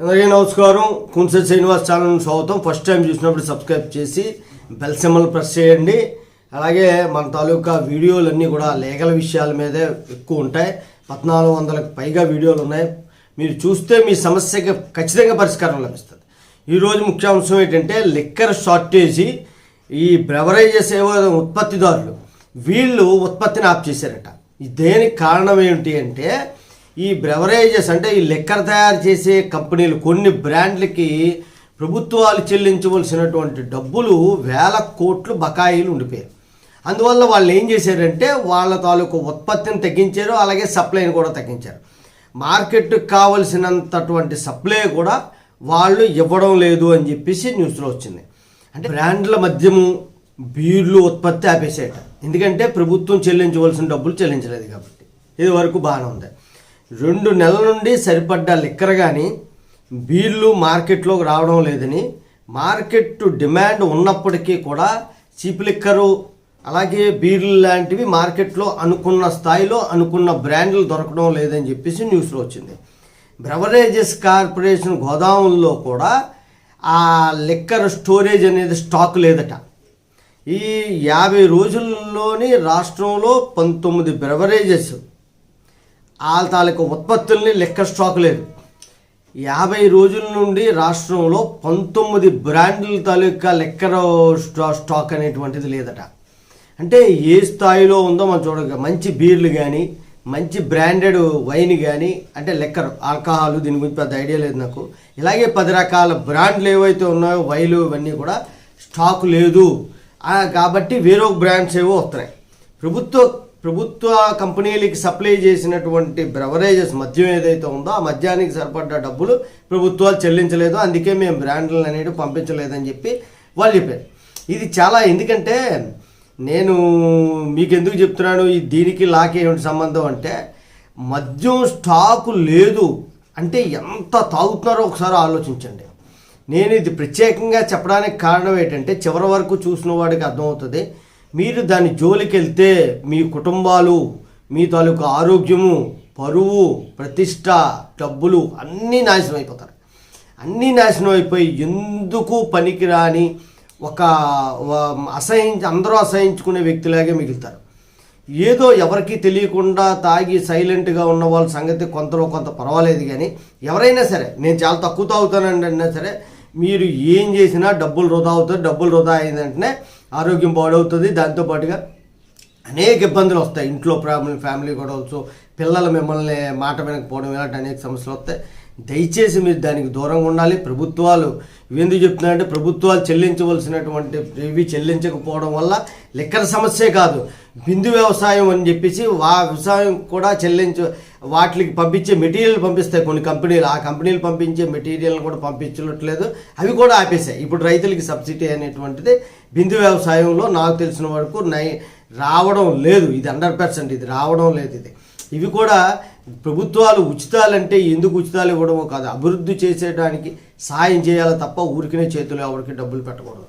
అందరికీ నమస్కారం. కుంసె శ్రీనివాస్ ఛానల్ స్వాగతం. ఫస్ట్ టైం చూసినప్పుడు సబ్స్క్రైబ్ చేసి బెల్ సింబల్ ప్రెస్ చేయండి. అలాగే మన తాలూకా వీడియోలన్నీ కూడా లీగల్ విషయాల మీదే ఎక్కువ ఉంటాయి. పద్నాలుగు వందలకు పైగా వీడియోలు ఉన్నాయి. మీరు చూస్తే మీ సమస్యకి ఖచ్చితంగా పరిష్కారం లభిస్తుంది. ఈరోజు ముఖ్యాంశం ఏంటంటే లిక్కర్ షార్టేజీ ఈ బ్రెవరేజెస్ ఏవో ఉత్పత్తిదారులు వీళ్ళు ఉత్పత్తిని ఆప్ చేశారట. దేనికి కారణం ఏంటి అంటే ఈ బ్రెవరేజెస్ అంటే ఈ లిక్కర్ తయారు చేసే కంపెనీలు కొన్ని బ్రాండ్లకి ప్రభుత్వాలు చెల్లించవలసినటువంటి డబ్బులు వేల కోట్లు బకాయిలు ఉండిపోయాయి. అందువల్ల వాళ్ళు ఏం చేశారంటే వాళ్ళ తాలూకు ఉత్పత్తిని తగ్గించారు అలాగే సప్లైని కూడా తగ్గించారు. మార్కెట్కి కావలసినంతటువంటి సప్లై కూడా వాళ్ళు ఇవ్వడం లేదు అని చెప్పేసి న్యూస్లో వచ్చింది. అంటే బ్రాండ్ల మద్యము బీర్లు ఉత్పత్తి ఆపేసేట. ఎందుకంటే ప్రభుత్వం చెల్లించవలసిన డబ్బులు చెల్లించలేదు కాబట్టి. ఇది వరకు బాగానే ఉంది. రెండు నెలల నుండి సరిపడ్డ లిక్కర్ కానీ బీర్లు మార్కెట్లోకి రావడం లేదని మార్కెట్ డిమాండ్ ఉన్నప్పటికీ కూడా చీప్ లిక్కరు అలాగే బీర్లు లాంటివి మార్కెట్లో అనుకున్న స్థాయిలో అనుకున్న బ్రాండ్లు దొరకడం లేదని చెప్పేసి న్యూస్లో వచ్చింది. బ్రెవరేజెస్ కార్పొరేషన్ గోదాముల్లో కూడా ఆ లిక్కర్ స్టోరేజ్ అనేది స్టాక్ లేదట. ఈ యాభై రోజుల్లోని రాష్ట్రంలో పంతొమ్మిది బ్రెవరేజెస్ వాళ్ళ తాలూకు ఉత్పత్తుల్ని లెక్క స్టాక్ లేదు. యాభై రోజుల నుండి రాష్ట్రంలో పంతొమ్మిది బ్రాండ్ల తాలూకా లెక్కర స్టాక్ అనేటువంటిది లేదట. అంటే ఏ స్థాయిలో ఉందో మనం చూడగ మంచి బీర్లు కానీ మంచి బ్రాండెడ్ వైన్ కానీ అంటే లెక్కర్ ఆల్కహాల్ దీని గురించి పెద్ద ఐడియా లేదు నాకు. ఇలాగే పది రకాల బ్రాండ్లు ఏవైతే ఉన్నాయో వైలు ఇవన్నీ కూడా స్టాక్ లేదు. కాబట్టి వేరొక బ్రాండ్స్ ఏవో వస్తున్నాయి. ప్రభుత్వ ప్రభుత్వ కంపెనీలకి సప్లై చేసినటువంటి బ్రెవరేజెస్ మద్యం ఏదైతే ఉందో ఆ మద్యానికి సరిపడ్డ డబ్బులు ప్రభుత్వాలు చెల్లించలేదు. అందుకే మేము బ్రాండ్లు అనేవి పంపించలేదని చెప్పి వాళ్ళు చెప్పారు. ఇది చాలా ఎందుకంటే నేను మీకు ఎందుకు చెప్తున్నాను? ఈ దీనికి లాకి సంబంధం అంటే మద్యం స్టాకు లేదు అంటే ఎంత తాగుతున్నారో ఒకసారి ఆలోచించండి. నేను ఇది ప్రత్యేకంగా చెప్పడానికి కారణం ఏంటంటే చివరి వరకు చూసిన వాడికి అర్థమవుతుంది. మీరు దాని జోలికెళ్తే మీ కుటుంబాలు మీ తాలూకు ఆరోగ్యము పరువు ప్రతిష్ట డబ్బులు అన్నీ నాశనం అయిపోతారు. అన్నీ నాశనం అయిపోయి ఎందుకు పనికిరాని ఒక అసహించి అందరూ అసహించుకునే వ్యక్తిలాగే మిగులుతారు. ఏదో ఎవరికి తెలియకుండా తాగి సైలెంట్గా ఉన్న వాళ్ళ సంగతి కొంతలో కొంత పర్వాలేదు కానీ ఎవరైనా సరే నేను చాలా తక్కువ తాగుతానండి అన్నా సరే మీరు ఏం చేసినా డబ్బులు వృధా అవుతుంది డబ్బులు వృధా అయిన ఆరోగ్యం పాడవుతుంది. దాంతోపాటుగా అనేక ఇబ్బందులు వస్తాయి. ఇంట్లో ప్రాబ్లం ఫ్యామిలీ గొడవలు పిల్లలు మిమ్మల్ని మాట వినకపోవడం ఇలాంటి అనేక సమస్యలు వస్తాయి. దయచేసి మీరు దానికి దూరంగా ఉండాలి. ప్రభుత్వాలు ఎందుకు చెప్తున్నాయంటే ప్రభుత్వాలు చెల్లించవలసినటువంటి ఇవి చెల్లించకపోవడం వల్ల లిక్కర్ సమస్యే కాదు. బిందు వ్యవసాయం అని చెప్పేసి వా వ్యవసాయం కూడా చెల్లించ వాటికి పంపించే మెటీరియల్ పంపిస్తాయి కొన్ని కంపెనీలు. ఆ కంపెనీలు పంపించే మెటీరియల్ కూడా పంపించట్లేదు. అవి కూడా ఆపేసాయి ఇప్పుడు రైతులకి సబ్సిడీ అనేటువంటిది బిందు వ్యవసాయంలో నాకు తెలిసిన వరకు నై రావడం లేదు. ఇది హండ్రెడ్ పర్సెంట్ ఇది రావడం లేదు ఇది. ఇవి కూడా ప్రభుత్వాలు ఉచితాలంటే ఎందుకు ఉచితాలు ఇవ్వడమో కాదు అభివృద్ధి చేసేయడానికి సాయం చేయాలి తప్ప ఊరికినే చేతులు ఎవరికి డబ్బులు పెట్టకూడదు.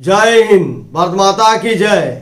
జై హింద్ భారత మాతాకి జై.